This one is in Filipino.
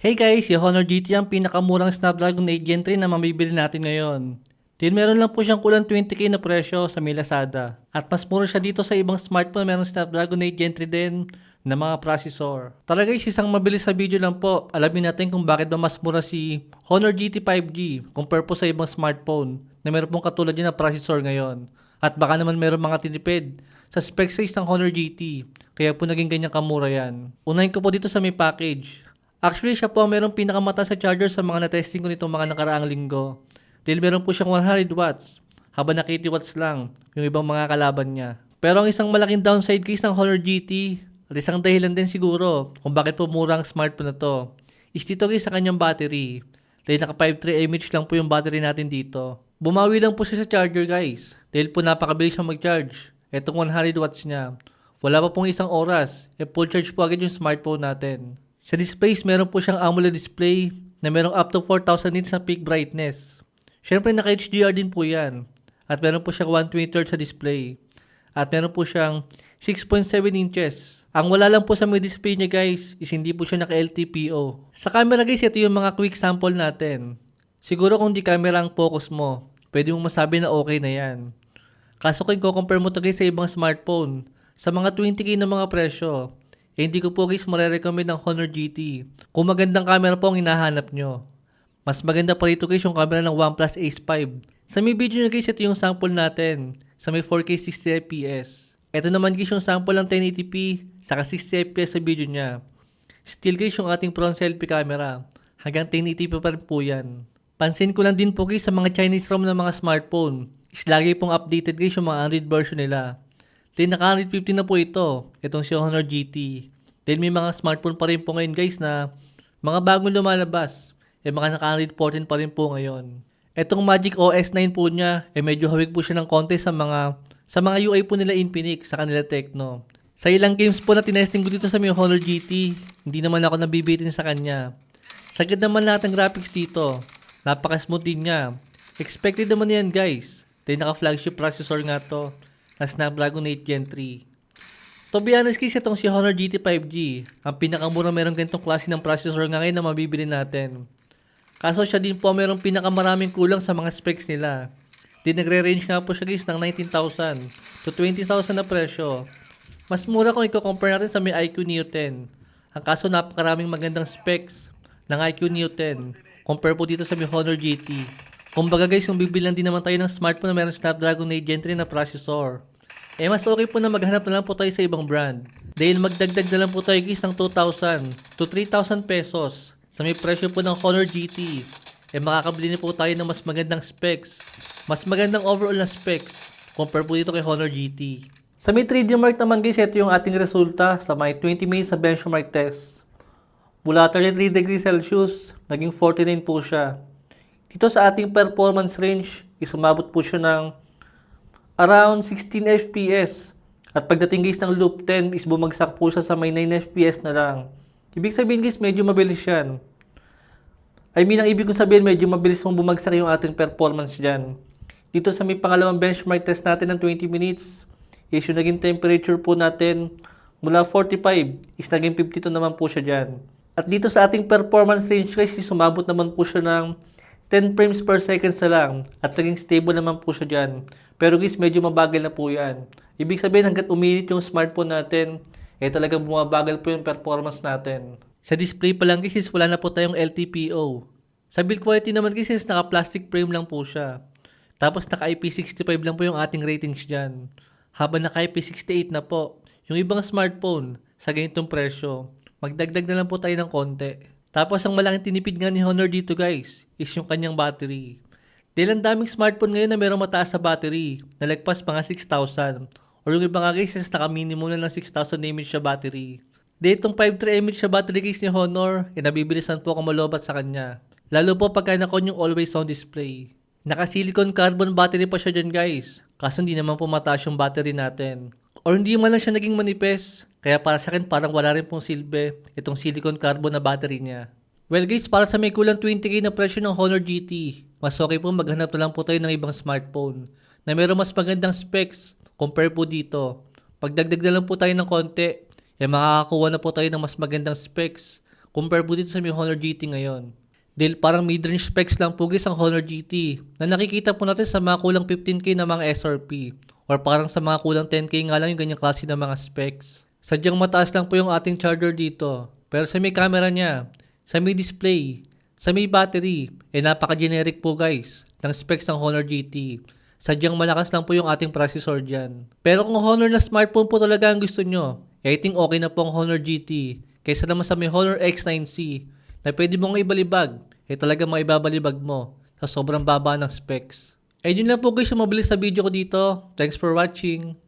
Hey guys, yung Honor GT ang pinakamurang Snapdragon 8 Gen 3 na mabibili natin ngayon. Din meron lang po siyang kulang 20k na presyo sa may Lazada. At mas mura siya dito sa ibang smartphone meron Snapdragon 8 Gen 3 din na mga processor. Tara guys, isang mabilis sa video lang po. Alamin natin kung bakit ba mas mura si Honor GT 5G compare po sa ibang smartphone na meron pong katulad niya na processor ngayon. At baka naman meron mga tinipid sa spec size ng Honor GT. Kaya po naging ganyan kamura yan. Unahin ko po dito sa may package. Actually, siya po ang merong pinakamata sa charger sa mga na-testing ko nitong mga nakaraang linggo. Dahil meron po siyang 100 watts, habang na 80 watts lang yung ibang mga kalaban niya. Pero ang isang malaking downside case ng Honor GT, at isang dahilan din siguro kung bakit po mura ang smartphone na to, is dito guys sa kanyang battery. Dahil naka 5.3 mAh lang po yung battery natin dito. Bumawi lang po siya sa charger guys, dahil po napakabilis siyang mag-charge. Etong 100 watts niya. Wala pa pong isang oras, e full charge po agad yung smartphone natin. Sa displays, meron po siyang AMOLED display na merong up to 4,000 nits na peak brightness. Siyempre, naka-HDR din po yan. At meron po siyang 120 Hz sa display. At meron po siyang 6.7 inches. Ang wala lang po sa may display niya guys is hindi po siya naka-LTPO. Sa camera guys, ito yung mga quick sample natin. Siguro kung di camera ang focus mo, pwede mong masabi na okay na yan. Kaso kung compare mo to guys sa ibang smartphone, sa mga 20k na mga presyo, eh hindi ko po guys marerecommend ng Honor GT. Kung magandang camera po ang hinahanap nyo. Mas maganda pa rito guys yung camera ng OnePlus Ace 5. Sa may video nyo guys, ito yung sample natin. Sa may 4K 60 FPS. Ito naman guys yung sample ng 1080p saka 60 FPS sa video niya. Still guys yung ating front selfie camera. Hanggang 1080p pa rin po yan. Pansin ko lang din po guys sa mga Chinese ROM ng mga smartphone. Is lagi pong updated guys yung mga Android version nila. Then naka 150 na po ito. Itong si Honor GT. Then may mga smartphone pa rin po ngayon guys na mga bagong lumalabas. Eh mga naka 114 pa rin po ngayon. Etong Magic OS 9 po niya, eh medyo hawig po siya ng konti sa mga sa mga UI po nila Infinix, sa kanila Tecno. Sa ilang games po na tinesting ko dito sa may Honor GT, hindi naman ako nabibitin sa kanya. Sagad naman lahat ng graphics dito. Napaka-smooth din niya. Expected naman yan guys. Dahil naka-flagship processor nga to na Snapdragon 8 Gen 3. To be honest guys, itong si Honor GT 5G, ang pinakamura merong ganitong klase ng processor nga ngayon na mabibili natin. Kaso siya din po merong pinakamaraming kulang sa mga specs nila. Di nagre-range nga po siya guys ng 19,000 to 20,000 na presyo. Mas mura kung i-compare natin sa may IQ Neo 10. Ang kaso napakaraming magandang specs ng IQ Neo 10 compare po dito sa may Honor GT. Kumbaga guys, kung bibilang din naman tayo ng smartphone na meron Snapdragon 8 Gen 3 na processor, eh mas okay po na maghanap na lang po tayo sa ibang brand. Dahil magdagdag na lang po tayo guys ng 2,000 to 3,000 pesos sa may presyo po ng Honor GT. Eh makakabili na po tayo ng mas magandang specs, mas magandang overall na specs compare po dito kay Honor GT. Sa may 3D Mark naman guys, ito yung ating resulta sa may 20 minutes sa benchmark test. Mula 33 degrees Celsius, naging 49 po siya. Dito sa ating performance range, is umabot po siya ng around 16 FPS. At pagdating guys ng loop 10 is bumagsak po siya sa may 9 FPS na lang. Ibig sabihin guys, medyo mabilis yan. I mean, ang ibig kong sabihin, medyo mabilis mong bumagsak yung ating performance dyan. Dito sa may pangalawang benchmark test natin ng 20 minutes, is yung naging temperature po natin mula 45 is naging 52 naman po siya dyan. At dito sa ating performance range guys, sumabot naman po siya ng 10 frames per second na lang at naging stable naman po siya dyan. Pero guys, medyo mabagal na po yan. Ibig sabihin hanggat uminit yung smartphone natin, eh talagang bumabagal po yung performance natin. Sa display pa lang guys, wala na po tayong LTPO. Sa build quality naman guys, naka-plastic frame lang po siya. Tapos naka IP65 lang po yung ating ratings dyan. Habang naka IP68 na po, yung ibang smartphone sa ganitong presyo, magdagdag na lang po tayo ng konti. Tapos ang malaking tinipid nga ni Honor dito guys, is yung kanyang battery. Dahil ang daming smartphone ngayon na merong mataas sa battery, nalagpas mga 6,000. Or yung iba nga guys, is naka-minimum na ng 6,000 mAh siya battery. Dahil itong 5.3 mAh siya battery guys ni Honor, eh nabibilisan po ako malobat sa kanya. Lalo po pagka nakon yung always on display. Naka-silicon carbon battery pa siya dyan guys. Kaso hindi naman po mataas yung battery natin. Or hindi man lang siya naging manipes. Kaya para sa akin parang wala rin pong silbi itong silicon carbon na battery niya. Well guys, para sa may kulang 20k na presyo ng Honor GT, mas okay po maghanap na lang po tayo ng ibang smartphone na mayroong mas magandang specs compare po dito. Pagdagdag na lang po tayo ng konti, eh makakakuha na po tayo ng mas magandang specs compare po dito sa may Honor GT ngayon. Dahil parang mid-range specs lang po guys ang Honor GT na nakikita po natin sa mga kulang 15k na mga SRP or parang sa mga kulang 10k nga lang yung ganyang klase ng mga specs. Sadyang mataas lang po yung ating charger dito. Pero sa may camera niya, sa may display, sa may battery, eh napaka-generic po guys ng specs ng Honor GT. Sadyang malakas lang po yung ating processor dyan. Pero kung Honor na smartphone po talaga ang gusto nyo, eh, I think okay na po ang Honor GT kaysa naman sa may Honor X9C na pwede mong ibalibag, eh talaga maibabalibag mo sa sobrang baba ng specs. Eh yun lang po guys yung mabilis sa video ko dito. Thanks for watching.